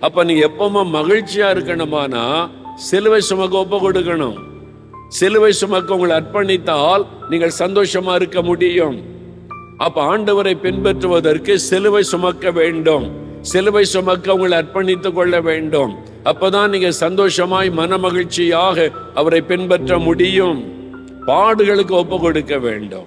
அப்போ நீ எப்பவுமே மகிழ்ச்சியாக இருக்கணுமானா சிலுவை சுமக்க ஒப்பு கொடுக்கணும். சிலுவை சுமக்க உங்களை அர்ப்பணித்தால் நீங்கள் சந்தோஷமா இருக்க முடியும். அப்ப ஆண்டவரை பின்பற்றுவதற்கு சிலுவை சுமக்க வேண்டும். சிலுவை சுமக்க உங்களை அர்ப்பணித்துக் கொள்ள வேண்டும். அப்பதான் நீங்க சந்தோஷமாய் மன மகிழ்ச்சியாக அவரை பின்பற்ற முடியும். பாடுகளுக்கு ஒப்பு கொடுக்க வேண்டும்.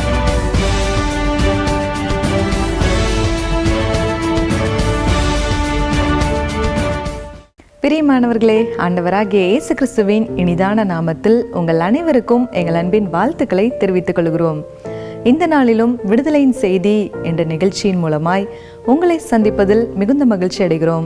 பிரியமானவர்களே ஆண்டவராகிய இயேசு கிறிஸ்துவின் இனிதான நாமத்தில் உங்கள் அனைவருக்கும் எங்கள் அன்பின் வாழ்த்துக்களை தெரிவித்துக் கொள்கிறோம். இந்த நாளிலும் விடுதலையின் செய்தி என்ற நிகழ்ச்சியின் மூலமாய் உங்களை சந்திப்பதில் மிகுந்த மகிழ்ச்சி அடைகிறோம்.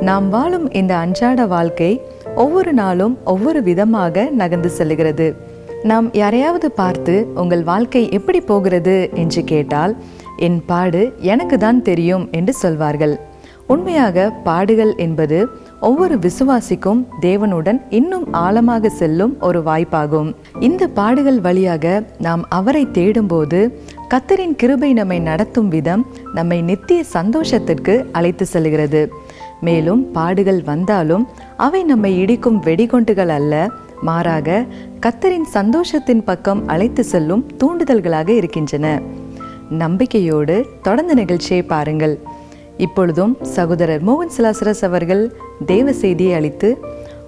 நாம் வாழும் இந்த அன்றாட வாழ்க்கை ஒவ்வொரு நாளும் ஒவ்வொரு விதமாக நகர்ந்து செல்லுகிறது நாம் யாரையாவது பார்த்து உங்கள் வாழ்க்கை எப்படி போகிறது என்று கேட்டால் என் பாடு எனக்கு தான் தெரியும் என்று சொல்வார்கள். உண்மையாக பாடுகள் என்பது ஒவ்வொரு விசுவாசிக்கும் தேவனுடன் இன்னும் ஆழமாக செல்லும் ஒரு வாய்ப்பாகும். இந்த பாடுகள் வழியாக நாம் அவரை தேடும்போது கத்தரின் கிருபை நம்மை நடத்தும் விதம் நம்மை நித்திய சந்தோஷத்திற்கு அழைத்து செல்கிறது. மேலும் பாடுகள் வந்தாலும் அவை நம்மை இடிக்கும் வெடிகுண்டுகள் அல்ல மாறாக கத்தரின் சந்தோஷத்தின் பக்கம் அழைத்து செல்லும் தூண்டுதல்களாக இருக்கின்றன. நம்பிக்கையோடு தொடர்ந்து நிகழ்ச்சியை பாருங்கள். இப்பொழுதும் சகோதரர் மோகன் சிலாசரஸ் அவர்கள் தேவ செய்தியை அளித்து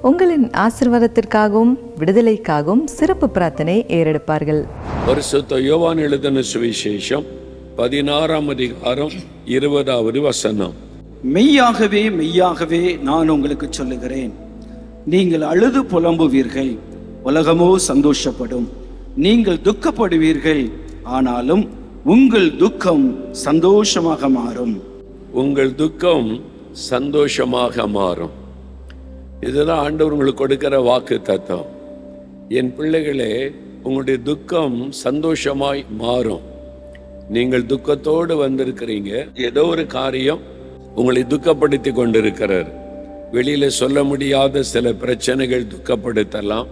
உங்களின் ஆசிர்வாதத்திற்காகவும் விடுதலைக்காகவும் சிறப்பு பிரார்த்தனை ஏறெடுப்பார்கள். பரிசுத்த யோவான் எழுதின சுவிசேஷம் பதினாறாம் அதிகாரம் இருபதாவது வசனம். மெய்யாகவே மெய்யாகவே நான் உங்களுக்கு சொல்லுகிறேன். நீங்கள் அழுது புலம்புவீர்கள் உலகமோ சந்தோஷப்படும். நீங்கள் துக்கப்படுவீர்கள் ஆனாலும் உங்கள் துக்கம் சந்தோஷமாக மாறும். உங்கள் துக்கம் சந்தோஷமாக மாறும். இதுதான் ஆண்டவர் உங்களுக்கு கொடுக்கிற வாக்கு தத்துவம். என் பிள்ளைகளே உங்களுடைய துக்கம் சந்தோஷமாய் மாறும். நீங்கள் துக்கத்தோடு வந்திருக்கிறீங்க. ஏதோ ஒரு காரியம் உங்களை துக்கப்படுத்தி கொண்டிருக்கிறார். வெளியில் சொல்ல முடியாத சில பிரச்சனைகள் துக்கப்படுத்தலாம்.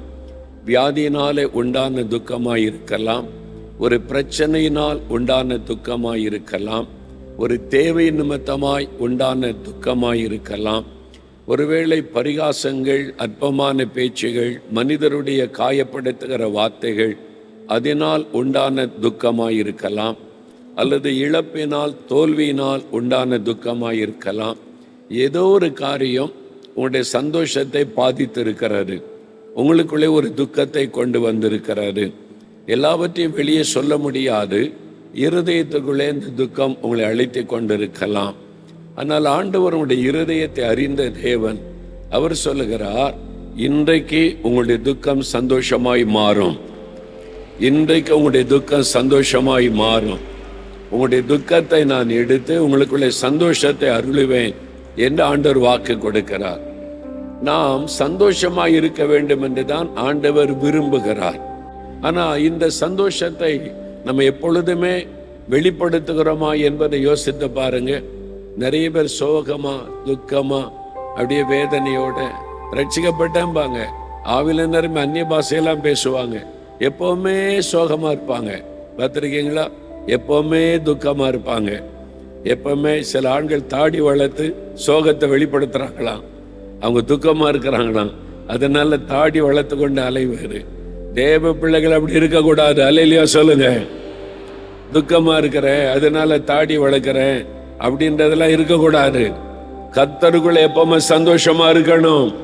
வியாதியினாலே உண்டான துக்கமாக இருக்கலாம். ஒரு பிரச்சனையினால் உண்டான துக்கமாக இருக்கலாம். ஒரு தேவை நிமித்தமாய் உண்டான துக்கமாய் இருக்கலாம் ஒருவேளை பரிகாசங்கள் அற்பமான பேச்சுகள் மனிதருடைய காயப்படுத்துகிற வார்த்தைகள் அதனால் உண்டான துக்கமாய் இருக்கலாம் அல்லது இழப்பினால் தோல்வியினால் உண்டான துக்கமாய் இருக்கலாம் ஏதோ ஒரு காரியம் உங்களுடைய சந்தோஷத்தை பாதித்திருக்கிறது. உங்களுக்குள்ளே ஒரு துக்கத்தை கொண்டு வந்திருக்கிறாரு எல்லாவற்றையும் வெளியே சொல்ல முடியாது. இருதயத்துக்குள்ளே இந்த துக்கம் உங்களை அழைத்து கொண்டிருக்கலாம். ஆனால் ஆண்டவர் உங்களுடைய இருதயத்தை அறிந்த தேவன் அவர் சொல்லுகிறார் இன்றைக்கு உங்களுடைய துக்கம் சந்தோஷமாய் மாறும். இன்றைக்கு உங்களுடைய துக்கம் சந்தோஷமாய் மாறும். உங்களுடைய துக்கத்தை நான் எடுத்து உங்களுக்குள்ளே சந்தோஷத்தை அருளுவேன் என்று ஆண்டவர் வாக்கு கொடுக்கிறார். நாம் சந்தோஷமாய் இருக்க வேண்டும் என்று தான் ஆண்டவர் விரும்புகிறார். ஆனால் இந்த சந்தோஷத்தை நம்ம எப்பொழுதுமே வெளிப்படுத்துகிறோமா என்பதை யோசித்து பாருங்க. நிறைய பேர் சோகமா துக்கமா அப்படியே வேதனையோட ரட்சிக்கப்பட்டேன்பாங்க ஆவில நிரம்பி அந்நிய பாஷையெல்லாம் பேசுவாங்க. எப்பவுமே சோகமா இருப்பாங்க. பார்த்துருக்கீங்களா? எப்பவுமே துக்கமா இருப்பாங்க. எப்பவுமே சில ஆண்கள் தாடி வளர்த்து சோகத்தை வெளிப்படுத்துறாங்களாம். அவங்க துக்கமா இருக்கிறாங்களாம். அதனால தாடி வளர்த்து கொண்டு அலைவாரு தேவ பிள்ளைகள் அப்படி இருக்கக்கூடாது. அலையிலையா சொல்லுங்க. துக்கமா இருக்கிறேன் அதனால தாடி வளர்க்குறேன் அப்படின்றதெல்லாம் இருக்கக்கூடாது. கத்தருக்குள்ள எப்பவுமே சந்தோஷமா இருக்கணும்.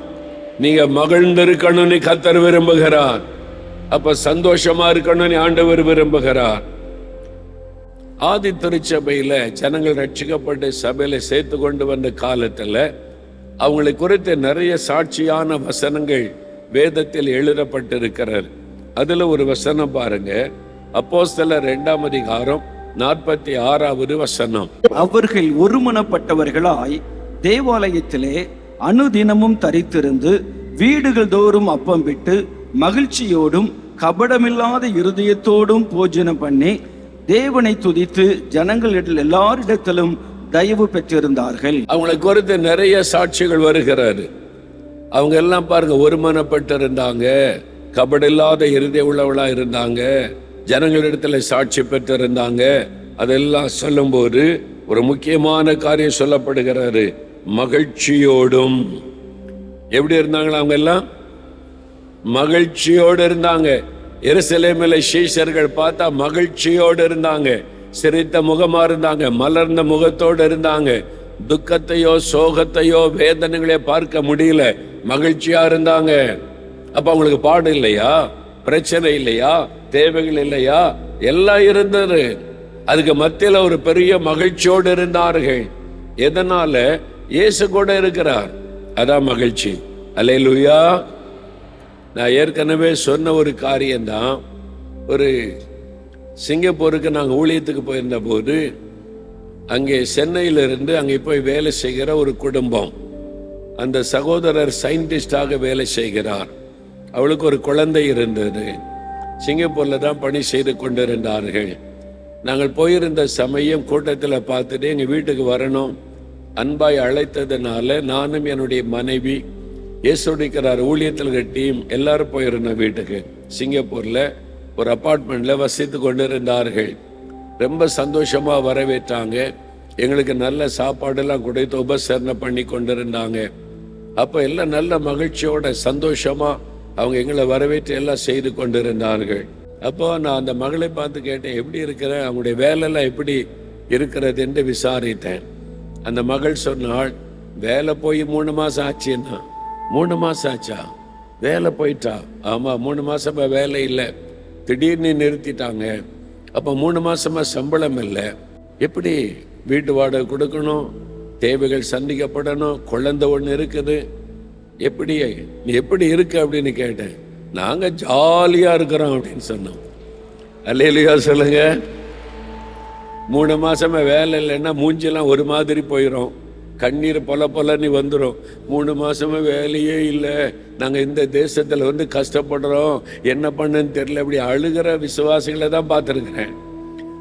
நீங்க மகிழ்ந்து இருக்கணும்னு கத்தர் விரும்புகிறார். அப்ப சந்தோஷமா இருக்கணும்னு ஆண்டவர் விரும்புகிறார். ஆதி திருச்சபையில ஜனங்கள் ரட்சிக்கப்பட்டு சபையில சேர்த்து கொண்டு வந்த காலத்துல அவங்களை குறித்து நிறைய சாட்சியான வசனங்கள் வேதத்தில் எழுதப்பட்டிருக்கிறது. அதுல ஒரு வசனம் பாருங்க. அப்போஸ்தலர் ரெண்டாம் அதிகாரம் நாற்பத்தி ஆறாவது வசனம். அவர்கள் ஒருமனப்பட்டவர்களாய் தேவாலயத்திலே அனுதினமும் தரித்திருந்து வீடுகள் தோறும் அப்பம் விட்டு மகிழ்ச்சியோடும் கபடமில்லாத இருதயத்தோடும் போஜனம் பண்ணி தேவனை துதித்து ஜனங்களிடத்தில் எல்லாரிடத்திலும் தயவு பெற்றிருந்தார்கள். அவங்களை குறித்து நிறைய சாட்சிகள் வருகிறாரு அவங்க எல்லாம் பாருங்க ஒருமனப்பட்டு இருந்தாங்க கபடில்லாத இருதய உள்ளவளா இருந்தாங்க. ஜனங்களிடத்துல சாட்சி பெற்று இருந்தாங்க அதெல்லாம் சொல்லும்போது ஒரு முக்கியமான காரியம் சொல்லப்படுகிறாரு. மகிழ்ச்சியோடும். எப்படி இருந்தாங்களா அவங்க எல்லாம்? மகிழ்ச்சியோடு இருந்தாங்க. எருசலேமில் சீஷர்கள் பார்த்தா மகிழ்ச்சியோடு இருந்தாங்க. சிரித்த முகமா இருந்தாங்க. மலர்ந்த முகத்தோடு இருந்தாங்க. துக்கத்தையோ சோகத்தையோ வேதனைகளையோ பார்க்க முடியல. மகிழ்ச்சியா இருந்தாங்க. அப்ப அவங்களுக்கு பாடு இல்லையா? பிரச்சனை இல்லையா? தேவைகள் இல்லையா? எல்லாம் இருந்தது. அதுக்கு மத்தியில் ஒரு பெரிய மகிழ்ச்சியோடு இருந்தார்கள். எதனால? இயேசு கூட இருக்கிறார். அதான் மகிழ்ச்சி. அல்லேலூயா. நான் ஏற்கனவே சொன்ன ஒரு காரியம்தான். ஒரு சிங்கப்பூருக்கு நாங்கள் ஊழியத்துக்கு போயிருந்த போது அங்கே சென்னையிலிருந்து அங்கே போய் வேலை செய்கிற ஒரு குடும்பம். அந்த சகோதரர் சயின்டிஸ்டாக வேலை செய்கிறார். அவளுக்கு ஒரு குழந்தை இருந்தது. சிங்கப்பூரில் தான் பணி செய்து கொண்டிருந்தார்கள். நாங்கள் போயிருந்த சமயம் கூட்டத்தில் பார்த்துட்டு எங்கள் வீட்டுக்கு வரணும். அன்பாய் அழைத்ததுனால நானும் என்னுடைய மனைவி இயேசுடிக்கிறார் ஊழியத்தில் டீம் எல்லாரும் போயிருந்தோம் வீட்டுக்கு. சிங்கப்பூரில் ஒரு அப்பார்ட்மெண்ட்டில் வசித்து கொண்டிருந்தார்கள். ரொம்ப சந்தோஷமாக வரவேற்றாங்க. எங்களுக்கு நல்ல சாப்பாடெல்லாம் கொடுத்து உபசரணை பண்ணி கொண்டிருந்தாங்க. அப்போ எல்லாம் நல்ல மகிழ்ச்சியோட சந்தோஷமாக அவங்க எங்களை வரவேற்று எல்லாம் செய்து கொண்டிருந்தார்கள். அப்போ நான் அந்த மகளை பார்த்து கேட்டேன் எப்படி இருக்கிற? அவங்களுடைய வேலையெல்லாம் எப்படி இருக்கிறது? என்று விசாரித்தேன். அந்த மகள் சொன்னாள் வேலை போய் மூணு மாதம் ஆச்சுன்னா மூணு மாதம் ஆச்சா? வேலை போயிட்டா? ஆமாம் மூணு மாதமாக வேலை இல்லை. திடீர்னு நிறுத்திட்டாங்க. அப்போ மூணு மாதமாக சம்பளம் இல்லை. எப்படி வீட்டு வாடகை கொடுக்கணும்? தேவைகள் சந்திக்கப்படணும். குழந்தை ஒன்று இருக்குது. எப்படி நீ எப்படி இருக்க? அப்படின்னு கேட்டேன். நாங்க ஜாலியா இருக்கிறோம் அப்படின்னு சொன்னோம். அல்லையா சொல்லுங்க. மூணு மாசமா வேலை இல்லைன்னா மூஞ்செல்லாம் ஒரு மாதிரி போயிடும் கண்ணீர் பொல பொலன்னு வந்துடும் மூணு மாசமா வேலையே இல்லை. நாங்கள் இந்த தேசத்தில் வந்து கஷ்டப்படுறோம். என்ன பண்ணுன்னு தெரியல. இப்படி அழுகிற விசுவாசிகளை தான் பார்த்துருக்குறேன்.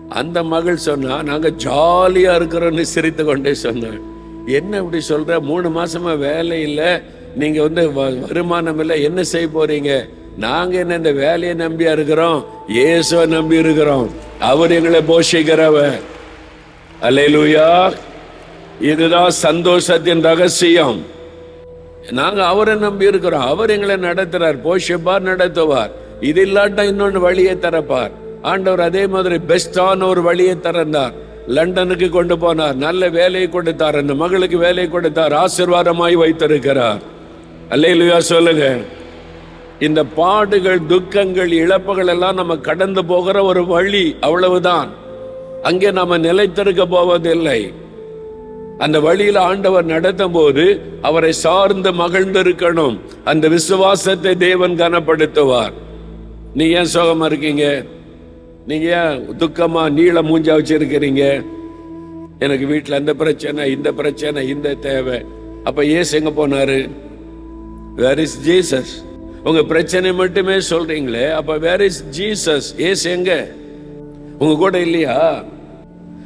அந்த மகள் சொன்னா நாங்கள் ஜாலியாக இருக்கிறோம்னு சிரித்து கொண்டே சொன்னேன் என்ன இப்படி சொல்ற? மூணு மாசமா வேலை இல்லை. நீங்கள் வந்து வ- வருமானம் இல்லை என்ன செய்ய போறீங்க? நாங்கள் என்ன இந்த வேலையை நம்பியா இருக்கிறோம்? இயேசுவை நம்பி இருக்கிறோம். அவர் எங்களை போஷிக்கிறவர். அலையலூயா இதுதான் சந்தோஷத்தின் ரகசியம். நாங்கள் அவரை நம்பி இருக்கிறோம். அவர் எங்களை நடத்துறார் போஷிப்பார் நடத்துவார். இது இல்லாட்டா இன்னொன்று வழியை தரப்பார் ஆண்டவர் அதே மாதிரி பெஸ்டான ஒரு வழியை திறந்தார். லண்டனுக்கு கொண்டு போனார். நல்ல வேலையை கொடுத்தார். அந்த மகளுக்கு வேலையை கொடுத்தார். ஆசிர்வாதமாய் வைத்திருக்கிறார். அல்லேலூயா சொல்லுங்க. இந்த பாடுகள் துக்கங்கள் இழப்புகள் எல்லாம் நம்ம கடந்து போகிற ஒரு வழி அவ்வளவுதான். அங்கே நாம நிலைத்திருக்க போவதில்லை. அந்த வழியில் ஆண்டவர் நடத்தும் போது அவரை சார்ந்து மகிழ்ந்திருக்கணும். அந்த விசுவாசத்தை தேவன் கனப்படுத்துவார். நீ ஏன் சோகமா இருக்கீங்க? நீங்க ஏன் துக்கமா நீள மூஞ்சா வச்சிருக்கிறீங்க? எனக்கு வீட்டில் அந்த பிரச்சனை இந்த பிரச்சனை இந்த தேவை. அப்ப ஏசு எங்க போனாரு? வேர் இஸ் ஜீசஸ் உங்க பிரச்சனை மட்டுமே சொல்றீங்களே அப்ப வேர் இஸ் ஜீசஸ் ஏசு எங்க? உங்க கூட இல்லையா?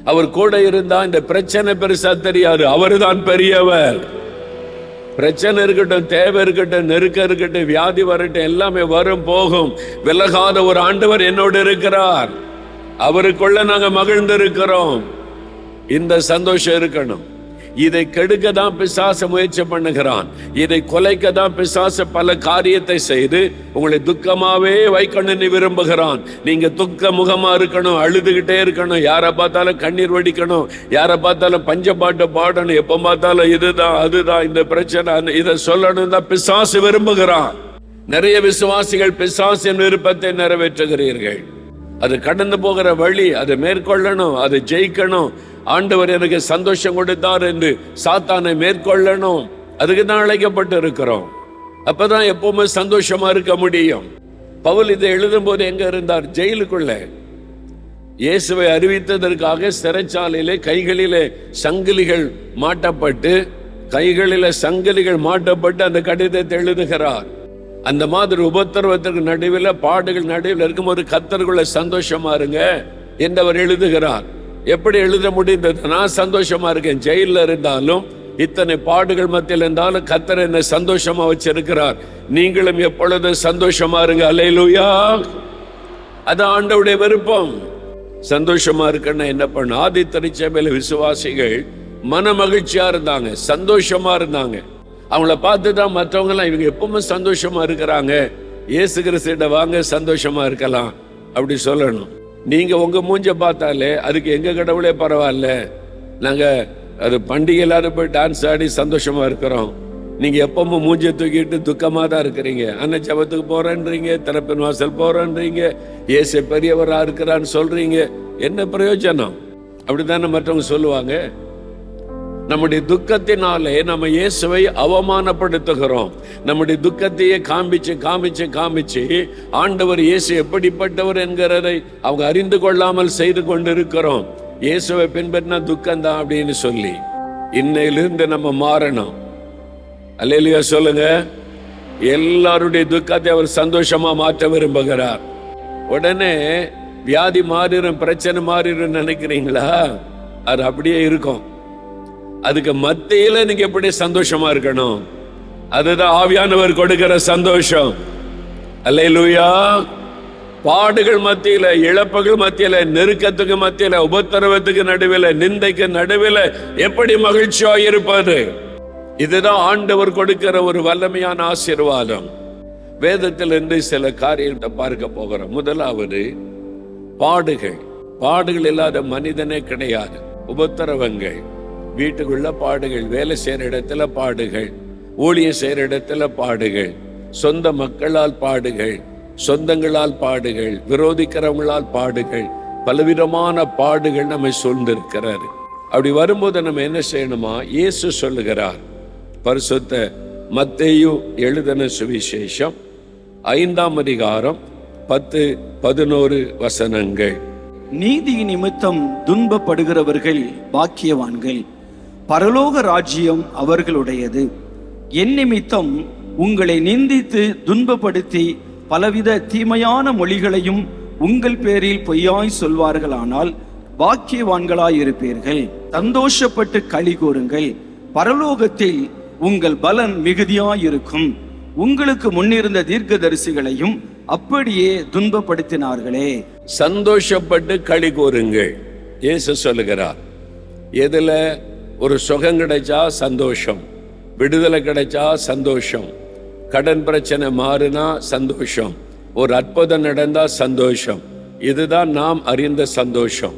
அவர் கூட இருந்தா இந்த பிரச்சனை பெருசா தெரியாது. அவர்தான் பெரியவர். பிரச்சனை இருக்கட்டும் தேவை இருக்கட்டும் நெருக்கம் இருக்கட்டும் வியாதி வரட்டும் எல்லாமே வரும் போகும். விலகாத ஒரு ஆண்டவர் என்னோடு இருக்கிறார். அவருக்குள்ள நாங்க மகிழ்ந்திருக்கிறோம். இந்த சந்தோஷம் இருக்கணும். இதை கெடுக்க தான் பிசாச முயற்சி பண்ணுகிறான். இதை கொலைக்க தான் பிசாச பல காரியத்தை செய்து உங்களை துக்கமாவே வைக்கணும்னு விரும்புகிறான். நீங்க துக்க முகமா இருக்கணும் அழுதுகிட்டே இருக்கணும். யாரை பார்த்தாலும் கண்ணீர் வடிக்கணும். யாரை பார்த்தாலும் பஞ்சப்பாட்டு பாடணும். எப்ப பார்த்தாலும் இதுதான் அதுதான் இந்த பிரச்சனை. அந்த- இதை சொல்லணும் தான் பிசாசு விரும்புகிறான். நிறைய விசுவாசிகள் பிசாசின் விருப்பத்தை நிறைவேற்றுகிறீர்கள். அது கடந்து போகிற வழி அதை மேற்கொள்ளணும் அதை ஜெயிக்கணும். ஆண்டவர் எனக்கு சந்தோஷம் கொடுத்தார் என்று சாத்தானை மேற்கொள்ளணும். அதுக்கு தான் அழைக்கப்பட்டு இருக்கிறோம் அப்பதான் எப்பவுமே சந்தோஷமா இருக்க முடியும். பவுல் இதை எழுதும் போது எங்க இருந்தார்? ஜெயிலுக்குள்ள. இயேசுவை அறிவித்ததற்காக சிறைச்சாலையிலே கைகளிலே சங்கிலிகள் மாட்டப்பட்டு கைகளில சங்கிலிகள் மாட்டப்பட்டு அந்த கடிதத்தை எழுதுகிறார். அந்த மாதிரி உபத்திரவத்திற்கு நடுவில் பாடுகள் நடுவில் இருக்கும் ஒரு கத்தருக்குள்ள சந்தோஷமா இருங்க என்று அவர் எழுதுகிறார். எப்படி எழுத முடிந்தது நான் சந்தோஷமா இருக்கேன். ஜெயில இருந்தாலும் இத்தனை பாடுகள் மத்தியில் இருந்தாலும் கத்தர் என்னை சந்தோஷமா வச்சிருக்கிறார். நீங்களும் எப்பொழுதும் சந்தோஷமா இருங்க. அலையிலுயா அது ஆண்டவுடைய விருப்பம். சந்தோஷமா இருக்கன்னா என்ன பண்ண ஆதி திருச்சபையில விசுவாசிகள் மன மகிழ்ச்சியா இருந்தாங்க. சந்தோஷமா இருந்தாங்க. அவங்கள பார்த்து தான் மற்றவங்க எல்லாம் இவங்க எப்பவுமே சந்தோஷமா இருக்கிறாங்க. ஏசு கிறிஸ்திட வாங்க சந்தோஷமா இருக்கலாம். அப்படி சொல்லணும். நீங்க உங்க மூஞ்ச பார்த்தாலே அதுக்கு எங்க கடவுளே பரவாயில்ல. நாங்க அது பண்டிகையிலாத போய் டான்ஸ் ஆடி சந்தோஷமா இருக்கிறோம். நீங்க எப்பவும் மூஞ்சை தூக்கிட்டு துக்கமா தான் இருக்கிறீங்க. அண்ணன் ஜபத்துக்கு போறேன்றீங்க திறப்பின் வாசல் போறேன்றீங்க ஏசு பெரியவரா இருக்கிறான்னு சொல்றீங்க. என்ன பிரயோஜனம்? அப்படித்தானே மற்றவங்க சொல்லுவாங்க. நம்முடைய துக்கத்தினாலே நம்ம இயேசுவை அவமானப்படுத்துகிறோம். நம்முடைய துக்கத்தையே காமிச்சு காமிச்சு காமிச்சு ஆண்டவர் இயேசு எப்படிப்பட்டவர் என்கிறதை அவங்க அறிந்து கொள்ளாமல் செய்து கொண்டிருக்கிறோம். இயேசுவை பின்பற்றினா துக்கம்தான் அப்படின்னு சொல்லி இன்னையிலிருந்து நம்ம மாறணும். அல்லையா சொல்லுங்க. எல்லாருடைய துக்கத்தை அவர் சந்தோஷமா மாற்ற விரும்புகிறார். உடனே வியாதி மாறிடும் பிரச்சனை மாறிடும் நினைக்கிறீங்களா? அது அப்படியே இருக்கும். அதுக்கு மத்தியில நீங்க எப்படி சந்தோஷமா இருக்கணும்? அதுதான் ஆவியானவர் கொடுக்கிற சந்தோஷம். அல்லேலூயா. பாடுகள் மத்தியில இழப்புகள் மத்தியில நெருக்கத்துக்கு மத்தியில உபத்திரவத்துக்கு நடுவில் நிந்தைக்கு நடுவில் எப்படி மகிழ்ச்சியா இருப்பது? இதுதான் ஆண்டவர் கொடுக்கிற ஒரு வல்லமையான ஆசீர்வாதம். வேதத்தில் இருந்து சில காரியத்தை பார்க்க போகிறோம். முதலாவது பாடுகள். பாடுகள் இல்லாத மனிதனே கிடையாது. உபத்திரவங்கள். வீட்டுக்குள்ள பாடுகள் வேலை செய்யற இடத்துல பாடுகள் ஊழியம் செய்யற இடத்துல பாடுகள் சொந்த மக்களால் பாடுகள் சொந்தங்களால் பாடுகள் விரோதிக்கிறவங்களால் பாடுகள் பலவிதமான பாடுகள் நம்மை சூழ்ந்திருக்கிறாரு. அப்படி வரும்போது நம்ம என்ன செய்யணுமா? இயேசு சொல்லுகிறார். பரிசுத்த மத்தையு எழுதின சுவிசேஷம் ஐந்தாம் அதிகாரம் பத்து பதினோரு வசனங்கள். நீதி நிமித்தம் துன்பப்படுகிறவர்கள் பாக்கியவான்கள். பரலோக ராஜ்யம் அவர்களுடையது. என் நிமித்தம் உங்களை நிந்தித்து துன்பப்படுத்தி பலவித தீமையான மொழிகளையும் உங்கள் பேரில் பொய்யாய் சொல்வார்களானால் பாக்கியவான்களாயிருப்பீர்கள். சந்தோஷப்பட்டு களி கூறுங்கள். பரலோகத்தில் உங்கள் பலன் மிகுதியாயிருக்கும். உங்களுக்கு முன்னிருந்த தீர்க்கதரிசிகளையும் அப்படியே துன்பப்படுத்தினார்களே. சந்தோஷப்பட்டு களி கூறுங்கள். இயேசு சொல்லுகிறார் எதுல ஒரு சுகம் கிடைச்சா சந்தோஷம். விடுதலை கிடைச்சா சந்தோஷம். கடன் பிரச்சனை மாறுனா சந்தோஷம். ஒரு அற்புதம் நடந்தா சந்தோஷம். இதுதான் நாம் அறிந்த சந்தோஷம்.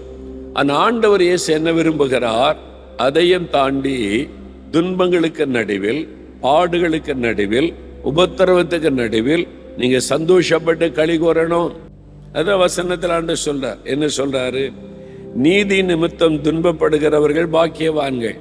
அந்த ஆண்டவர் இயேசு என்ன விரும்புகிறார்? அதையும் தாண்டி துன்பங்களுக்கு நடுவில் பாடுகளுக்கு நடுவில் உபத்திரவத்துக்கு நடுவில் நீங்க சந்தோஷப்பட்டு களி கூறணும் அதான் வசனத்தில் ஆண்டு சொல்றார். என்ன சொல்றாரு? நீதி நிமித்தம் துன்பப்படுகிறவர்கள் பாக்கியவான்கள்.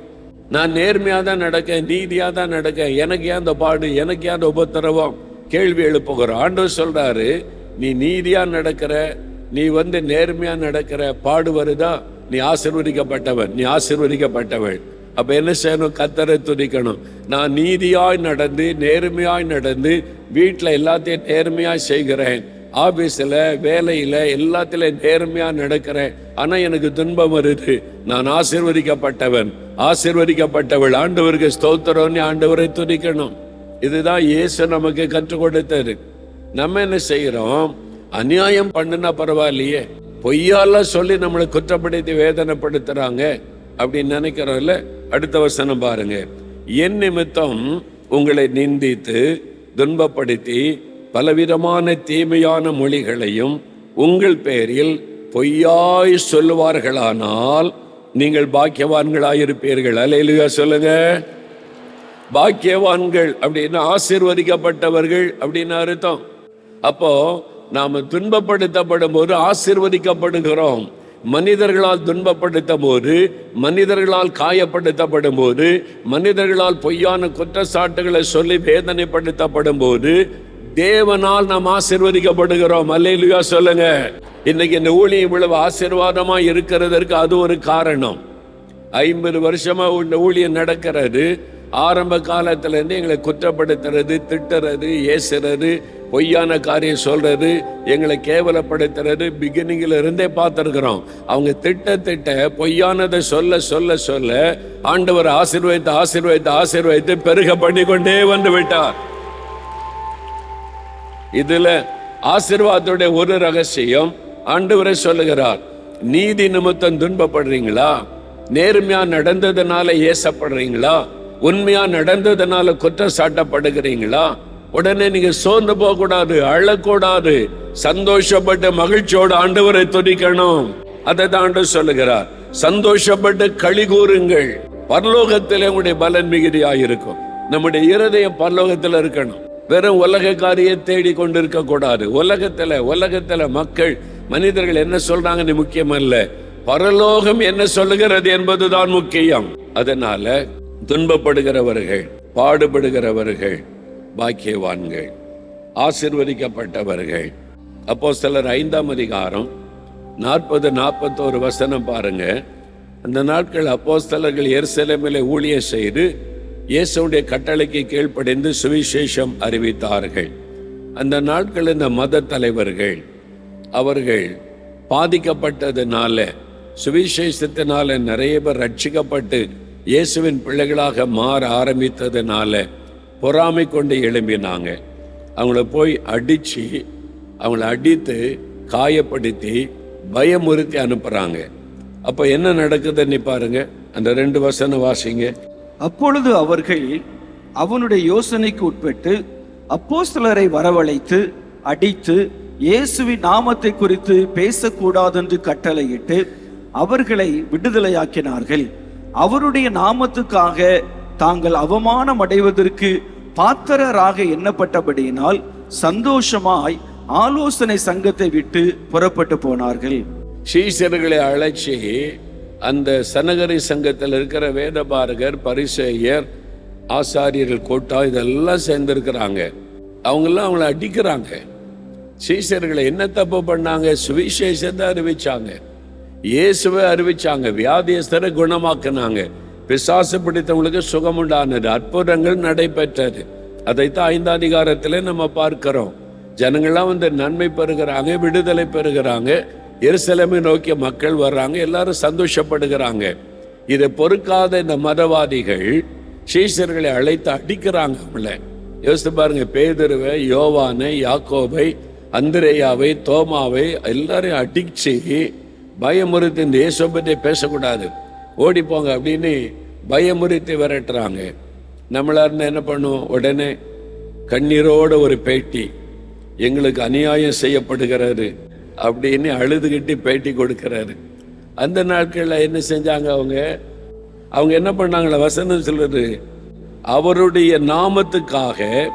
நான் நேர்மையாக தான் நடக்க நீதியாக தான் நடக்க எனக்கு ஏன் அந்த பாடு எனக்கு ஏன் அந்த உபத்திரவம்? கேள்வி எழுப்புகிறோம் ஆண்டவர் சொல்றாரு நீ நீதியாக நடக்கிற நீ வந்து நேர்மையா நடக்கிற பாடு வருதா? நீ ஆசிர்வதிக்கப்பட்டவன் நீ ஆசிர்வதிக்கப்பட்டவள். அப்போ என்ன செய்யணும்? கத்தரை துதிக்கணும். நான் நீதியாய் நடந்து நேர்மையாய் நடந்து வீட்டில் எல்லாத்தையும் நேர்மையாய் செய்கிறேன். ஆபீஸில் வேலையில் எல்லாத்திலும் நேர்மையாக நடக்கிறேன். ஆனால் எனக்கு துன்பம் வருது. நான் ஆசிர்வதிக்கப்பட்டவன். ஆசிர்வதிக்கப்பட்டவள். ஆண்டவருக்கு ஸ்தோத்திரம்னு ஆண்டவரை துதிக்கணும். இதுதான் இயேசு நமக்கு கற்றுக் கொடுத்தது. நம்ம என்ன செய்கிறோம் அநியாயம் பண்ணுனா பரவாயில்லையே. பொய்யால சொல்லி நம்மளை குற்றப்படுத்தி வேதனைப்படுத்துறாங்க அப்படின்னு நினைக்கிறோம்ல? அடுத்த வசனம் பாருங்க. என் நிமித்தம் உங்களை நிந்தித்து துன்பப்படுத்தி பலவிதமான தீமையான மொழிகளையும் உங்கள் பெயரில் பொய்யாய் சொல்லுவார்களானால் நீங்கள் பாக்கியவான்களாயிருப்பீர்கள். அலையிலுயா சொல்லுங்க. பாக்கியவான்கள் அப்படின்னா ஆசிர்வதிக்கப்பட்டவர்கள் அப்படின்னு அர்த்தம். அப்போ நாம் துன்பப்படுத்தப்படும் போது ஆசிர்வதிக்கப்படுகிறோம். மனிதர்களால் துன்பப்படுத்தும் போது மனிதர்களால் காயப்படுத்தப்படும் போது மனிதர்களால் பொய்யான குற்றச்சாட்டுகளை சொல்லி வேதனைப்படுத்தப்படும் போது தேவனால் நாம் ஆசிர்வதிக்கப்படுகிறோம். அல்லேலூயா சொல்லுங்க. இன்னைக்கு இந்த ஊழியம் இவ்வளவு ஆசீர்வாதமா இருக்கிறதற்கு அது ஒரு காரணம். ஐம்பது வருஷமா இந்த ஊழியம் நடக்கிறது. ஆரம்ப காலத்துல இருந்து எங்களை குற்றப்படுத்துறது திட்டுறது ஏசுறது பொய்யான காரியம் சொல்றது எங்களை கேவலப்படுத்துறது பிகினிங்ல இருந்தே பார்த்துருக்குறோம். அவங்க திட்ட திட்ட பொய்யானதை சொல்ல சொல்ல சொல்ல ஆண்டவர் ஆசீர்வதித்து ஆசீர்வதித்து ஆசீர்வதித்து பெருக பண்ணி கொண்டே வந்து விட்டார். இதுல ஆசிர்வாதத்துடைய ஒரு ரகசியம் ஆண்டவரை சொல்லுகிறார் நீதி நிமித்தம் துன்பப்படுறீங்களா? நேர்மையா நடந்ததுனால ஏசப்படுறீங்களா? உண்மையா நடந்ததுனால குற்றம் சாட்டப்படுகிறீங்களா? உடனே நீங்க சோர்ந்து போக கூடாது அழக்கூடாது சந்தோஷப்பட்டு மகிழ்ச்சியோடு ஆண்டவரை துதிக்கணும். அதை தான் சொல்லுகிறார் சந்தோஷப்பட்டு களி கூறுங்கள். பரலோகத்திலே உங்களுடைய பலன் மிகுதியாயிருக்கும். நம்முடைய இருதயம் பரலோகத்தில் இருக்கணும். வெறும் உலக காரியை தேடி கொண்டிருக்க கூடாது. உலகத்துல உலகத்துல மக்கள் மனிதர்கள் என்ன சொல்றாங்கன்னு முக்கியம் அல்ல பரலோகம் என்ன சொல்லுகிறது என்பதுதான் முக்கியம். அதனால துன்பப்படுகிறவர்கள் பாடுபடுகிறவர்கள் பாக்கியவான்கள் ஆசிர்வதிக்கப்பட்டவர்கள். அப்போ சிலர் ஐந்தாம் அதிகாரம் நாற்பது நாற்பத்தோரு வசனம் பாருங்க. அந்த நாட்கள் அப்போஸ்தலர்கள் எருசலேமிலே ஊழியம் செய்து இயேசுடைய கட்டளைக்கு கீழ்ப்படைந்து சுவிசேஷம் அறிவித்தார்கள். அந்த நாட்கள் இந்த மத தலைவர்கள் அவர்கள் பாதிக்கப்பட்டதுனால சுவிசேஷத்தினால நிறைய பேர் ரட்சிக்கப்பட்டு இயேசுவின் பிள்ளைகளாக மாற ஆரம்பித்ததுனால பொறாமை கொண்டு எழும்பினாங்க. அவங்கள போய் அடிச்சு அவங்கள அடித்து காயப்படுத்தி பயமுறுத்தி அனுப்புகிறாங்க அப்போ என்ன நடக்குதுன்னு பாருங்க. அந்த ரெண்டு வசனம் வாசிங்க. அப்பொழுது அவர்கள் அவனுடைய யோசனைக்கு உட்பட்டு அப்போஸ்தலரை வரவழைத்து அடித்து இயேசுவின் நாமத்தை குறித்து பேசக்கூடாதென்று கட்டளையிட்டு அவர்களை விடுதலையாக்கினார்கள். அவருடைய நாமத்துக்காக தாங்கள் அவமானம் அடைவதற்கு பாத்திரராக எண்ணப்பட்டபடியினால் சந்தோஷமாய் ஆலோசனை சங்கத்தை விட்டு புறப்பட்டு போனார்கள். சீசர்களை அழைச்சி அந்த சனகரி சங்கத்தில் இருக்கிற வேதபாரகர் பரிசேயர் ஆசாரியர்கள் கோட்டா இதெல்லாம் சேர்ந்துருக்கிறாங்க. அவங்கெல்லாம் அவங்கள அடிக்கிறாங்க. சீசர்களை என்ன தப்பு பண்ணாங்க? சுவிசேஷத்தை அறிவிச்சாங்க. இயேசுவை அறிவிச்சாங்க. வியாதியஸ்தரை குணமாக்குனாங்க. பிசாசு பிடித்தவங்களுக்கு சுகம் உண்டானது அற்புதங்கள் நடைபெற்றது. அதைத்தான் ஐந்தாம் அதிகாரத்தில் நம்ம பார்க்கிறோம். ஜனங்கள்லாம் வந்து நன்மை பெறுகிறாங்க விடுதலை பெறுகிறாங்க. எருசலேமை நோக்கிய மக்கள் வர்றாங்க எல்லாரும் சந்தோஷப்படுகிறாங்க. இதை பொறுக்காத இந்த மதவாதிகள் சீசர்களை அழைத்து அடிக்கிறாங்க அவங்கள. யோசித்து பாருங்க பேதுருவை யோவானை யாக்கோவை அந்திரேயாவை தோமாவை எல்லாரையும் அடிச்சு பயமுறுத்தி இந்த இயேசுவை பற்றி பேசக்கூடாது. ஓடி போங்க அப்படின்னு பயமுறுத்தி விரட்டுறாங்க. நம்மளா இருந்தால் என்ன பண்ணுவோம்? உடனே கண்ணீரோட ஒரு பேட்டி. எங்களுக்கு அநியாயம் செய்யப்படுகிறது. அப்படின்னு அழுதுகிட்டு பேட்டி கொடுக்கிறாரு. அந்த நாட்களில் என்ன செஞ்சாங்க அவங்க? அவங்க என்ன பண்ணாங்களே வசனம் சொல்றது அவருடைய நாமத்துக்காக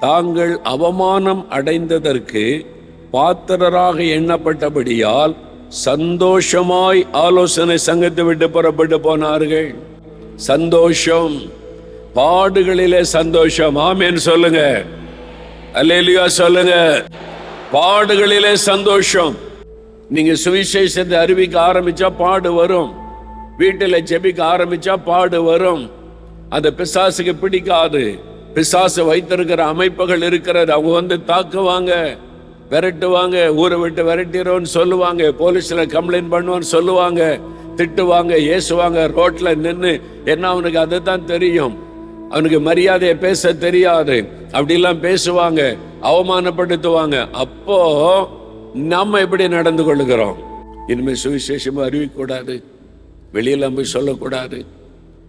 தாங்கள் அவமானம் அடைந்ததற்கு பாத்திரராக எண்ணப்பட்டபடியால் சந்தோஷமாய் ஆலோசனை சங்கத்தை விட்டு புறப்பட்டு போனார்கள். சந்தோஷம். பாடுகளிலே சந்தோஷம். ஆமேன்னு சொல்லுங்க. அல்லேலியா சொல்லுங்க. பாடுகளிலே சந்தோஷம். நீங்க சுவிசேஷத்தை அறிவிக்க ஆரம்பிச்சா பாடு வரும். வீட்டில் ஜெபிக்க ஆரம்பிச்சா பாடு வரும். அந்த பிசாசுக்கு பிடிக்காது. பிசாசு வைத்திருக்கிற அமைப்புகள் இருக்கிறது. அவங்க வந்து தாக்குவாங்க விரட்டுவாங்க ஊரை விட்டு விரட்டிடுவோன்னு சொல்லுவாங்க போலீஸில் கம்ப்ளைண்ட் பண்ணுவோன்னு சொல்லுவாங்க திட்டுவாங்க ஏசுவாங்க ரோட்டில் நின்று என்ன அவனுக்கு அதுதான் தெரியும். அவனுக்கு மரியாதையை பேச தெரியாது. அப்படிலாம் பேசுவாங்க. அவமானப்படுத்துவாங்க. அப்போ நம்ம எப்படி நடந்து கொள்ளுகிறோம்? இனிமேல் சுவிசேஷமாக அறிவிக்கக்கூடாது. வெளியெல்லாம் போய் சொல்லக்கூடாது.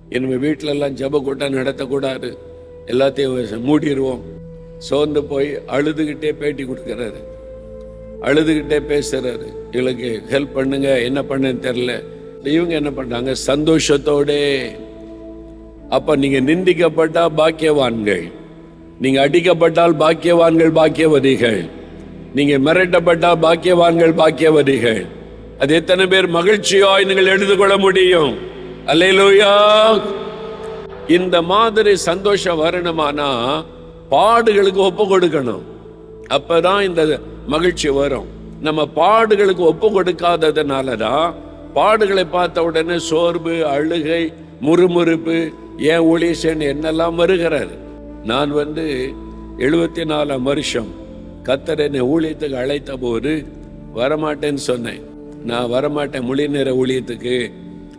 இனிமேல் வீட்டில எல்லாம் ஜப கூட்டம் நடத்தக்கூடாது. எல்லாத்தையும் மூடிடுவோம் சோர்ந்து போய் அழுதுகிட்டே பேட்டி கொடுக்குறாரு. அழுதுகிட்டே பேசுறாரு. இவளுக்கு ஹெல்ப் பண்ணுங்க என்ன பண்ணுன்னு தெரியல. இவங்க என்ன பண்றாங்க? சந்தோஷத்தோட. அப்ப நீங்க நிந்திக்கப்பட்டா பாக்கியவான்கள். நீங்க அடிக்கப்பட்டால் பாக்கியவான்கள் பாக்கியவதிகள். நீங்க மிரட்டப்பட்டால் பாக்கியவான்கள் பாக்கியவதிகள். அது எத்தனை பேர் மகிழ்ச்சியாய் நீங்கள் எடுத்துக்கொள்ள முடியும்? அல்லையிலோயா இந்த மாதிரி சந்தோஷம் வரணுமானா பாடுகளுக்கு ஒப்பு கொடுக்கணும். அப்பதான் இந்த மகிழ்ச்சி வரும். நம்ம பாடுகளுக்கு ஒப்பு கொடுக்காததுனால தான் பாடுகளை பார்த்த உடனே சோர்வு அழுகை முறுமுறுப்பு ஏன் ஊழியசன் என்னெல்லாம் வருகிறாரு நான் வந்து எழுபத்தி நாலாம் வருஷம் கத்தர் என்னை ஊழியத்துக்கு அழைத்த போது வரமாட்டேன்னு சொன்னேன். நான் வரமாட்டேன் முழு நேர ஊழியத்துக்கு.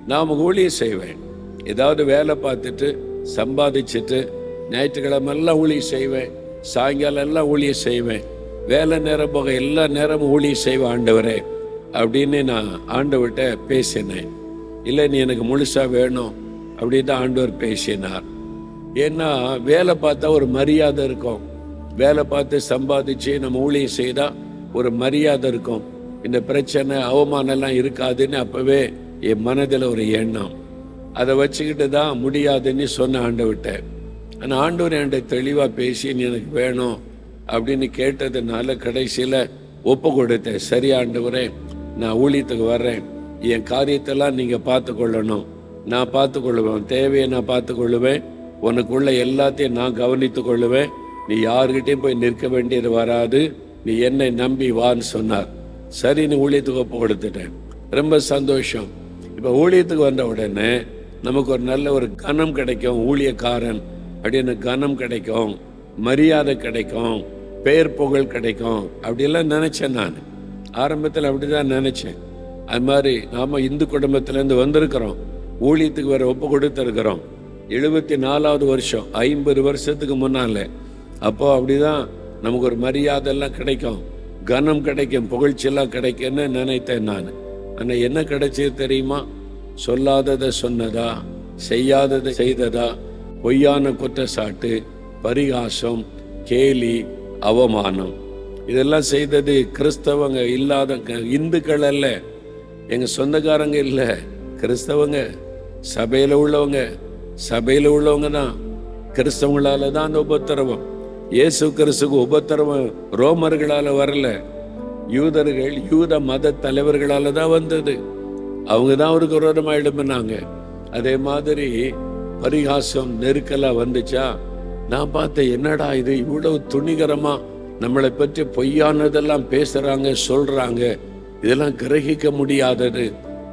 நான் ஊழியம் செய்வேன். ஏதாவது வேலை பார்த்துட்டு சம்பாதிச்சுட்டு ஞாயிற்றுக்கிழமெல்லாம் ஊழியம் செய்வேன். சாயங்காலம் எல்லாம் ஊழியம் செய்வேன். வேலை நேரம் போக எல்லா நேரமும் ஊழியம் செய்வேன் ஆண்டவரே அப்படின்னு நான் ஆண்டவர்கிட்ட பேசினேன். இல்லை நீ எனக்கு முழுசாக வேணும் அப்படின்னு தான் ஆண்டவர் பேசினார். ஏன்னா வேலை பார்த்தா ஒரு மரியாதை இருக்கும். வேலை பார்த்து சம்பாதிச்சு நம்ம ஊழியம் செய்தா ஒரு மரியாதை இருக்கும். இந்த பிரச்சனை அவமானம் எல்லாம் இருக்காதுன்னு அப்பவே என் மனதில் ஒரு எண்ணம். அதை வச்சுக்கிட்டு தான் முடியாதுன்னு சொன்ன ஆண்டவர்கிட்ட ஆனால் ஆண்டவர் என்கிட்ட தெளிவாக பேசி நீ எனக்கு வேணும் அப்படின்னு கேட்டதுனால கடைசியில் ஒப்பு கொடுத்தேன். சரி ஆண்டவரே நான் ஊழியத்துக்கு வர்றேன். என் காரியத்தெல்லாம் நீங்கள் பார்த்து கொள்ளணும் நான் பார்த்து கொள்ளுவேன் தேவையை நான் பார்த்து கொள்ளுவேன் உனக்குள்ள எல்லாத்தையும் நான் கவனித்து கொள்ளுவேன். நீ யாருக்கிட்டையும் போய் நிற்க வேண்டியது வராது. நீ என்னை நம்பி வான்னு சொன்னார். சரி நீ ஊழியத்துக்கு ஒப்பு கொடுத்துட்டேன். ரொம்ப சந்தோஷம். இப்போ ஊழியத்துக்கு வந்த உடனே நமக்கு ஒரு நல்ல ஒரு கனம் கிடைக்கும். ஊழியக்காரன் அப்படின்னு கனம் கிடைக்கும். மரியாதை கிடைக்கும். பெயர் புகழ் கிடைக்கும். அப்படிலாம் நினைச்சேன் நான். ஆரம்பத்தில் அப்படிதான் நினைச்சேன். அது மாதிரி நாம இந்து குடும்பத்திலேருந்து வந்திருக்கிறோம். ஊழியத்துக்கு வேற ஒப்பு கொடுத்துருக்குறோம். எழுபத்தி நாலாவது வருஷம் ஐம்பது வருஷத்துக்கு முன்னால. அப்போ அப்படிதான் நமக்கு ஒரு மரியாதையெல்லாம் கிடைக்கும். கனம் கிடைக்கும் புகழ்ச்சியெல்லாம் கிடைக்கும்னு நினைத்தேன் நான். ஆனால் என்ன கிடைச்சது தெரியுமா? சொல்லாததை சொன்னதா? செய்யாததை செய்ததா? பொய்யான குற்றச்சாட்டு பரிகாசம் கேலி அவமானம். இதெல்லாம் செய்தது கிறிஸ்தவங்க இல்லாத க- இந்துக்கள் அல்ல. எங்கள் சொந்தக்காரங்க இல்லை. கிறிஸ்தவங்க சபையில் உள்ளவங்க. சபையில் உள்ளவங்க தான். கிறிஸ்தவங்களால தான் அந்த உபத்திரவம். இயேசு கிறிஸ்துக்கு உபத்திரவம் ரோமர்களால் வரல. யூதர்கள் யூத மத தலைவர்களால தான் வந்தது. அவங்க தான் அவருக்கு விரோதமா எழுப்பினாங்க அதே மாதிரி பரிகாசம் நெருக்கலாக வந்துச்சா? நான் பார்த்தேன் என்னடா இது இவ்வளவு துணிகரமாக நம்மளை பற்றி பொய்யானதெல்லாம் பேசுகிறாங்க சொல்கிறாங்க இதெல்லாம் கிரகிக்க முடியாதது.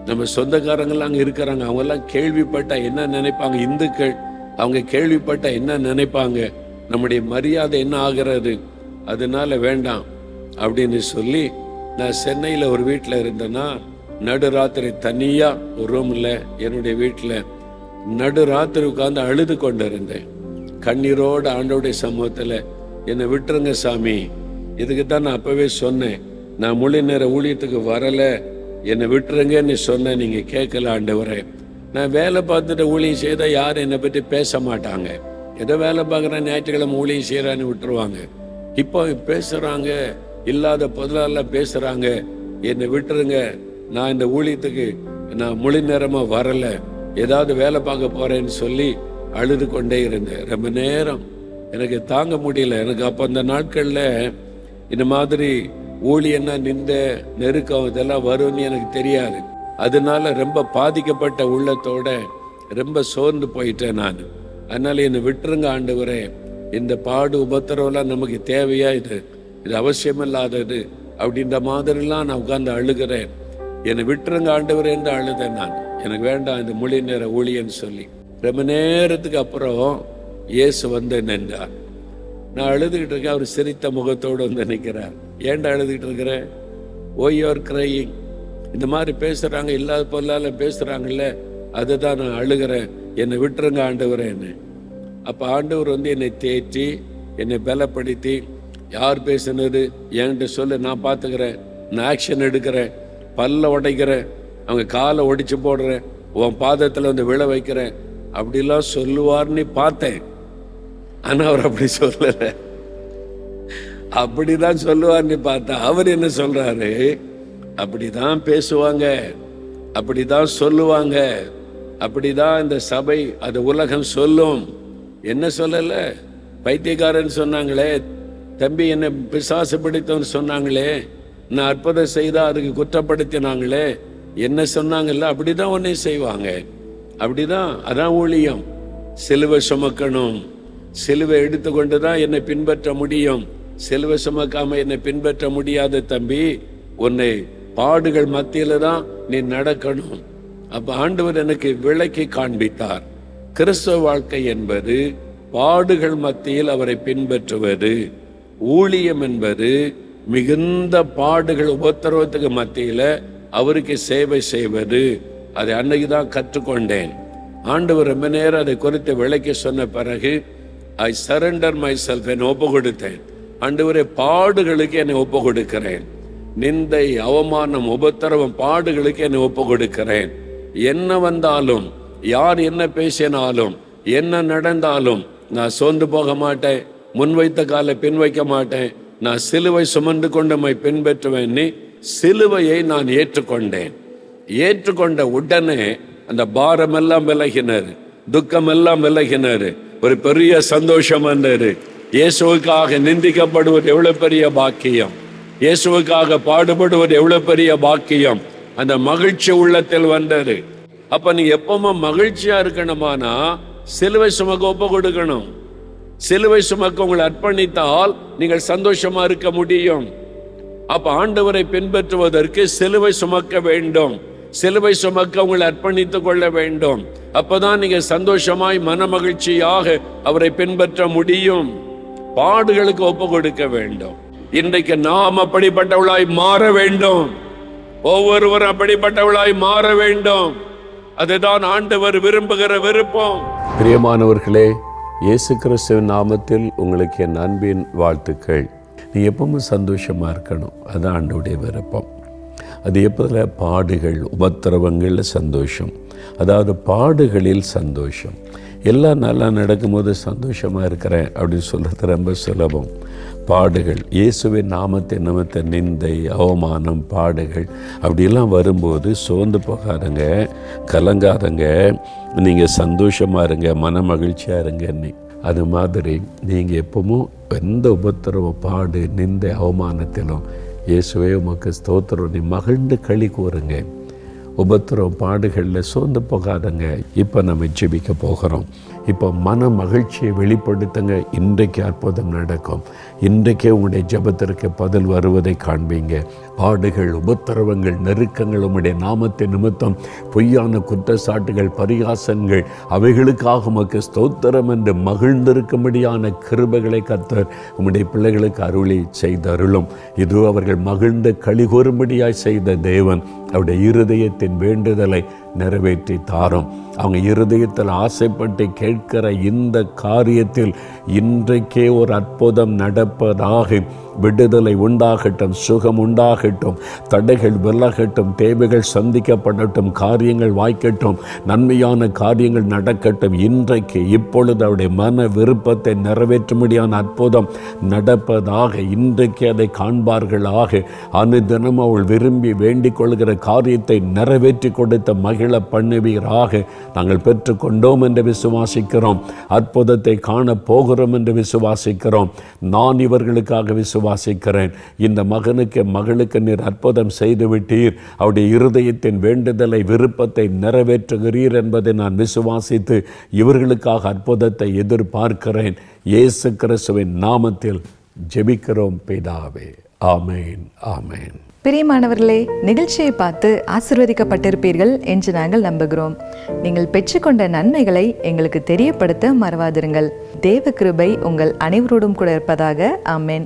நம்ம சொந்தக்காரங்கள்லாம் அங்கே இருக்கிறாங்க. அவங்கெல்லாம் கேள்விப்பட்டா என்ன நினைப்பாங்க? இந்துக்கள் அவங்க கேள்விப்பட்டா என்ன நினைப்பாங்க? நம்முடைய மரியாதை என்ன ஆகிறது? அதனால வேண்டாம் அப்படின்னு சொல்லி நான் சென்னையில் ஒரு வீட்டில் இருந்தேன்னா நடுராத்திரி தனியாக ஒரு ரூமில் என்னுடைய வீட்டில் நடுராத்திரி உட்காந்து அழுது கொண்டு இருந்தேன் கண்ணீரோடு ஆண்டோடைய சமூகத்தில் என்னை விட்டுருங்க சாமி. இதுக்கு தான் நான் அப்போவே சொன்னேன். நான் மொழி நேர ஊழியத்துக்கு வரல. என்னை விட்டுருங்கன்னு சொன்னேன் நீங்கள் கேட்கல ஆண்டவரே. நான் வேலை பார்த்துட்டு ஊழியம் செய்தால் யாரும் என்னை பற்றி பேச மாட்டாங்க. ஏதோ வேலை பார்க்குறேன் ஞாயிற்றுக்கிழமை ஊழியம் செய்கிறான்னு விட்டுருவாங்க. இப்போ பேசுகிறாங்க இல்லாத பொருளாலாம் பேசுகிறாங்க என்னை விட்டுருங்க நான் இந்த ஊழியத்துக்கு நான் முழு நேரமாக வரலை. ஏதாவது வேலை பார்க்க போகிறேன்னு சொல்லி அழுது கொண்டே இருந்தேன். ரொம்ப நேரம். எனக்கு தாங்க முடியல. எனக்கு அப்போ அந்த நாட்களில் இந்த மாதிரி ஊழியன்னா நிந்த நெருக்கம் இதெல்லாம் வரும்னு எனக்கு தெரியாது. அதனால ரொம்ப பாதிக்கப்பட்ட உள்ளத்தோட ரொம்ப சோர்ந்து போயிட்டேன் நான். அதனால என்னை விட்டுருங்க ஆண்டவரே. இந்த பாடு உபத்திரவெல்லாம் நமக்கு தேவையா இது? இது அவசியமில்லாதது. அப்படின்ற மாதிரிலாம் நான் உட்கார்ந்து அழுகிறேன். என்னை விட்டுருங்க ஆண்டவரேன்னு அழுதேன் நான். எனக்கு வேண்டாம் இந்த மொழி நேர ஊழியன்னு சொல்லி. ரொம்ப நேரத்துக்கு அப்புறம் இயேசு வந்து நின்றார் நான் அழுதுகிட்டு இருக்கேன். அவர் சிரித்த முகத்தோடு வந்து நிற்கிறார். ஏன்டா அழுதுகிட்டு இருக்கிறேன் ஓய் கிரையிங். இந்த மாதிரி பேசுகிறாங்க இல்லாத பொருளால் பேசுகிறாங்கல்ல அதை அதுதான் நான் அழுகிறேன். என்னை விட்டுருங்க ஆண்டவரேன்னு அப்போ ஆண்டவர் வந்து என்னை தேற்றி என்னை பலப்படுத்தி யார் பேசுனது என்கிட்ட சொல்லு நான் பார்த்துக்கிறேன் நான் ஆக்ஷன் எடுக்கிறேன். பல்ல உடைக்கிறேன். அவங்க காலை ஒடிச்சு போடுறேன். உன் பாதத்தில் வந்து விழ வைக்கிறேன். அப்படிலாம் சொல்லுவார்னு பார்த்தேன். ஆனா அவர் அப்படி சொல்லல. அப்படிதான் சொல்லுவார்னு பார்த்தா அவர் என்ன சொல்றாரு? அப்படிதான் பேசுவாங்க அப்படிதான் சொல்லுவாங்க அப்படிதான் இந்த சபை அது உலகம் சொல்லும். என்ன சொல்லல? பைத்தியக்காரன் சொன்னாங்களே தம்பி என்ன பிசாசு பிடித்தவன் சொன்னாங்களே நான் அற்புதம் செய்தா அதுக்கு குற்றப்படுத்தினாங்களே என்ன சொன்னாங்கல்ல? அப்படிதான் உன்னை செய்வாங்க. அப்படிதான் அதான் ஊழியம். சிலுவை சுமக்கணும். சிலுவை எடுத்துக்கொண்டு தான் என்னை பின்பற்ற முடியும். சிலுவை சுமக்காம என்னை பின்பற்ற முடியாத தம்பி. உன்னை பாடுகள் மத்தியில தான் நீ நடக்கணும். அப்ப ஆண்டவர் எனக்கு விளக்கி காண்பித்தார். கிறிஸ்தவ வாழ்க்கை என்பது பாடுகள் மத்தியில் அவரை பின்பற்றுவது. ஊழியம் என்பது மிகுந்த பாடுகள் உபத்திரவத்துக்கு மத்தியில அவருக்கு சேவை செய்வது. அதை அன்னைக்கு தான் கற்றுக்கொண்டேன். ஆண்டவர் ரொம்ப நேரம் அதை குறித்து விளக்கி சொன்ன பிறகு ஐ சரண்டர் மை செல்ஃப் என்னை ஒப்பு கொடுத்தேன் ஆண்டவரே பாடுகளுக்கு என்னை ஒப்பு கொடுக்கிறேன் நிந்தை அவமானம் உபத்திரவம் பாடுகளுக்கு என்னை ஒப்பு கொடுக்கிறேன் என்ன வந்தாலும் யார் என்ன பேசினாலும் என்ன நடந்தாலும் நான் சோர்ந்து போக மாட்டேன். முன்வைத்த காலை பின் வைக்க மாட்டேன். நான் சிலுவை சுமந்து கொண்டு மை பின்பற்றுவேன். நீ சிலுவையை நான் ஏற்றுக்கொண்டேன். ஏற்றுக்கொண்ட உடனே அந்த பாரமெல்லாம் எல்லாம் துக்கமெல்லாம் துக்கம் விலகினாரு ஒரு பெரிய சந்தோஷம் வந்தாரு இயேசுவுக்காக நிந்திக்கப்படுவது எவ்வளோ பெரிய பாக்கியம். இயேசுவுக்காக பாடுபடுவது எவ்வளோ பெரிய பாக்கியம். அந்த மகிழ்ச்சி உள்ளத்தில் வந்தது. அப்போ நீ எப்பவுமே மகிழ்ச்சியா இருக்கணுமானா சிலுவை சுமக்க ஒப்பு கொடுக்கணும். சிலுவை சுமக்க உங்களை அர்ப்பணித்தால் நீங்கள் சந்தோஷமா இருக்க முடியும். அப்ப ஆண்டவரை பின்பற்றுவதற்கு சிலுவை சுமக்க வேண்டும். சிலுவை சுமக்க உங்களை அர்ப்பணித்துக் கொள்ள வேண்டும். அப்பதான் நீங்க சந்தோஷமாய் மன மகிழ்ச்சியாக அவரை பின்பற்ற முடியும். பாடுகளுக்கு ஒப்பு கொடுக்க வேண்டும். இன்றைக்கு நாம் அப்படிப்பட்டவளாய் மாற வேண்டும். ஒவ்வொருவரும் அப்படிப்பட்டவளாய் மாற வேண்டும். அதுதான் ஆண்டவர் விரும்புகிற விருப்பம். பிரியமானவர்களே இயேசு கிறிஸ்துவின் நாமத்தில் உங்களுக்கு என் அன்பின் வாழ்த்துக்கள். நீ எப்பவும் சந்தோஷமாக இருக்கணும். அதுதான் ஆண்டவுடைய விருப்பம். அது எப்போதில்? பாடுகள் உபத்திரவங்களில் சந்தோஷம். அதாவது பாடுகளில் சந்தோஷம். எல்லாம் நல்லா நடக்கும்போது சந்தோஷமாக இருக்கிறேன் அப்படின்னு சொல்கிறது ரொம்ப சுலபம். பாடுகள் இயேசுவின் நாமத்தை நமத்த நிந்தை அவமானம் பாடுகள் அப்படிலாம் வரும்போது சோர்ந்து போகாதங்க கலங்காதங்க நீங்கள் சந்தோஷமாக இருங்க மன மகிழ்ச்சியாக இருங்கன்னு அது மாதிரி நீங்கள் எப்பவும் எந்த உபத்திரவ பாடு நிந்தை அவமானத்திலும் இயேசுவே உமக்கு ஸ்தோத்திரம். நீ மகிழ்ந்து களி கூறுங்க. உபத்திரம் பாடுகளில் சோர்ந்து போகாதங்க. இப்போ நம்ம ஜெபிக்க போகிறோம். இப்போ மன மகிழ்ச்சியை வெளிப்படுத்துங்க. இன்றைக்கு அற்புதம் நடக்கும். இன்றைக்கே உங்களுடைய ஜெபத்திற்கு பதில் வருவதை காண்பீங்க. பாடுகள் உபத்திரவங்கள் நெருக்கங்கள் உம்முடைய நாமத்தை நிமித்தம் பொய்யான குற்றச்சாட்டுகள் பரிகாசங்கள் அவைகளுக்காக உமக்கு ஸ்தோத்திரம் என்று மகிழ்ந்திருக்கும்படியான கிருபைகளை கத்தர் உம்முடைய பிள்ளைகளுக்கு அருளி செய்தருளும். இது அவர்கள் மகிழ்ந்து கழிகூறும்படியாய் செய்த தேவன் அவருடைய இருதயத்தின் வேண்டுதலை நிறைவேற்றி தாரும். அவங்க இருதயத்தில் ஆசைப்பட்டு கேட்கிற இந்த காரியத்தில் இன்றைக்கே ஒரு அற்புதம் நடப்பதாக விடுதலை உண்டாகட்டும் சுகம் உண்டாகட்டும் தடைகள் விலகட்டும் தேவைகள் சந்திக்கப்படட்டும் காரியங்கள் வாய்க்கட்டும் நன்மையான காரியங்கள் நடக்கட்டும். இன்றைக்கு இப்பொழுது அவருடைய மன விருப்பத்தை நிறைவேற்றும்படியான அற்புதம் நடப்பதாக இன்றைக்கு அதை காண்பார்களாக. அனுதினம் அவள் விரும்பி வேண்டிக் கொள்கிற காரியத்தை நிறைவேற்றி கொடுத்த மகிழ பண்ணுவீராக. நாங்கள் பெற்றுக்கொண்டோம் என்று விசுவாசிக்கிறோம். அற்புதத்தை காண போகிறோம் என்று விசுவாசிக்கிறோம். நான் இவர்களுக்காக விசுவாசிக்கிறேன் இந்த மகனுக்கு மகளுக்கு நீர் அற்புதம் செய்துவிட்டீர் அவருடைய இருதயத்தின் வேண்டுதலை விருப்பத்தை நிறைவேற்றுகிறீர் என்பதை நான் விசுவாசித்து இவர்களுக்காக அற்புதத்தை எதிர்பார்க்கிறேன். இயேசு கிறிஸ்துவின் நாமத்தில் ஜெபிக்கிறோம் பிதாவே. ஆமேன் ஆமேன். பிரியமானவர்களே நிகழ்ச்சியை பார்த்து ஆசிர்வதிக்கப்பட்டிருப்பீர்கள் என்று நாங்கள் நம்புகிறோம். நீங்கள் பெற்றுக்கொண்ட நன்மைகளை எங்களுக்கு தெரியப்படுத்த மறவாதிருங்கள். தேவ கிருபை உங்கள் அனைவரோடும் கூட இருப்பதாக. ஆமேன்.